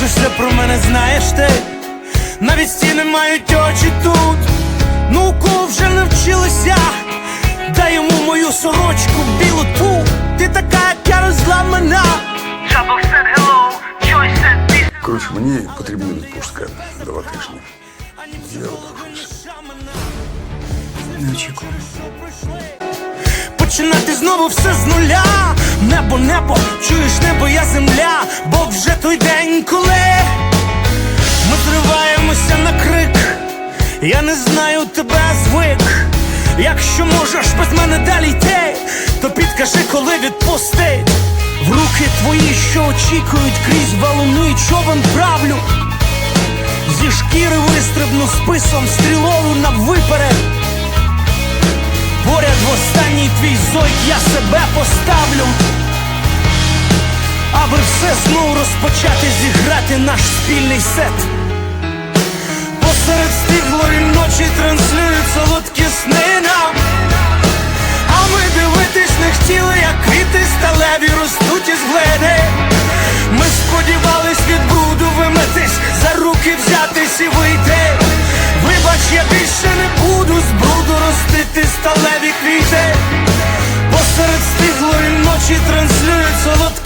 Майже все про мене знаєш ти, навіть стіни мають очі тут. Науку вже навчилися, дай йому мою сорочку білу ту. Ти така, як я розламана. Коротше, мені потрібна відпустка два тижні. Я одружуюся. Неочікувано. Починати знову все з нуля. Небо, небо, чуєш небо, я земля, бо вже той день, коли ми зриваємося на крик. Я не знаю тебе звик. Якщо можеш без мене далі йти, то підкажи, коли відпустить. В руки твої, що очікують крізь валуни, човен правлю. Зі шкіри вистрибну списом стрілову на виперед. Поряд в останній твій зойк я себе поставлю, аби все знову розпочати зіграти наш спільний сет. Посеред стиглої ночі транслюють солодкі сни нам, а ми дивитись не хотіли, як квіти сталеві ростуть із глини. Ми сподівались від бруду вимитись, за руки взятись і вийти. Вибач, я більше не буду з бруду ростити сталеві квіти. Посеред стиглої ночі транслюють солодкі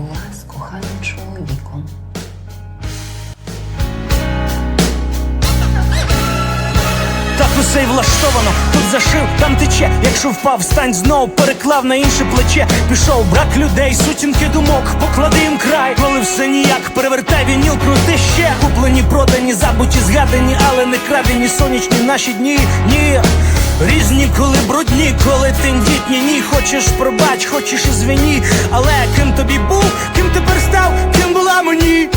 була з коханим чоловіком. Так усе й влаштовано, тут зашив, там тече. Якщо впав, стань знов, переклав на інше плече. Пішов брак людей, сутінки думок, поклади їм край. Коли все ніяк, перевертай вініл, крути ще. Куплені, продані, забуті, згадані, але не крадені сонячні наші дні. Ні. Різні, коли брудні, коли тендітні, ні, хочеш пробач, хочеш і звіні, але ким тобі був, став, ким була мені.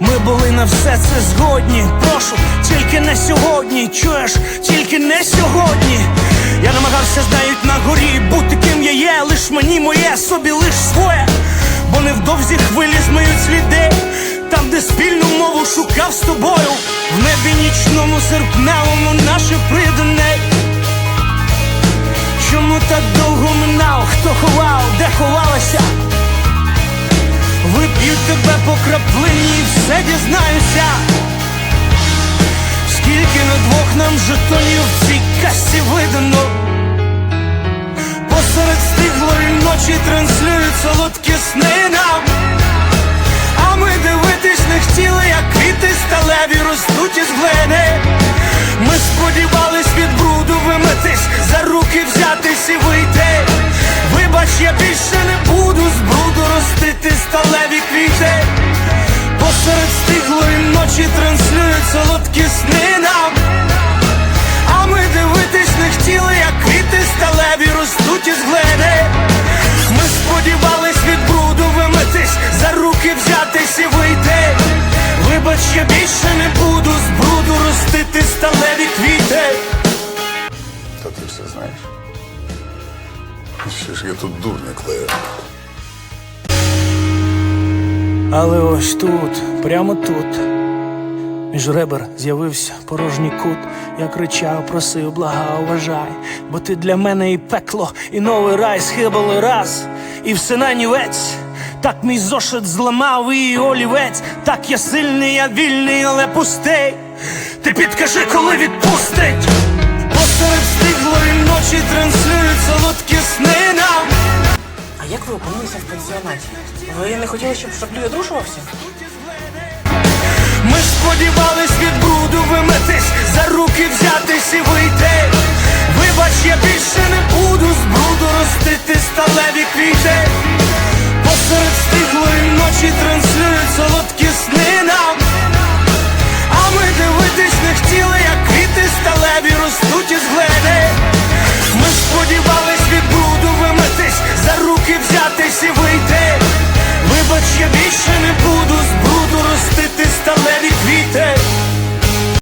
Ми були на все це згодні. Прошу, тільки не сьогодні. Чуєш, тільки не сьогодні. Я намагався, знають, на горі бути ким я є, лиш мені моє, собі лиш своє. Бо невдовзі хвилі змиють сліди. Там, де спільну мову шукав з тобою, в небі нічному серпневому наше придане. Чому так довго минав? Хто ховав, де ховалася? Вип'ю тебе по краплині і все дізнаюся. Скільки на двох нам жетонів в цій касі видано. Посеред стиглої ночі транслюють солодкі сни Посеред стиглої ночі транслюють солодкі сни нам. А ми дивитись не хотіли, як квіти сталеві ростуть із глини. Ми сподівались від бруду вимитись, за руки взятись і вийти. Вибач, я більше не буду з бруду ростити сталеві квіти. Та ти все знаєш. Ще ж я тут дурня клею. Але ось тут, прямо тут, між ребер з'явився порожній кут. Я кричав, просив, благав, вважай, бо ти для мене і пекло, і новий рай схибали раз, і все нанівець. Так мій зошит зламав і олівець. Так я сильний, я вільний, але пустий. Ти підкажи, коли відпустить. Посеред стиглої ночі транслюють солодкі сни нам. А як ви опинилися в пансіонаті? Ви не хотіли, щоб шаблю одрушувався? Ми ж сподівались від бруду виметись, за руки взятись і вийти. Вибач, я більше не буду з бруду ростити сталеві квіти. Посеред стихлої ночі транслюють солодкі.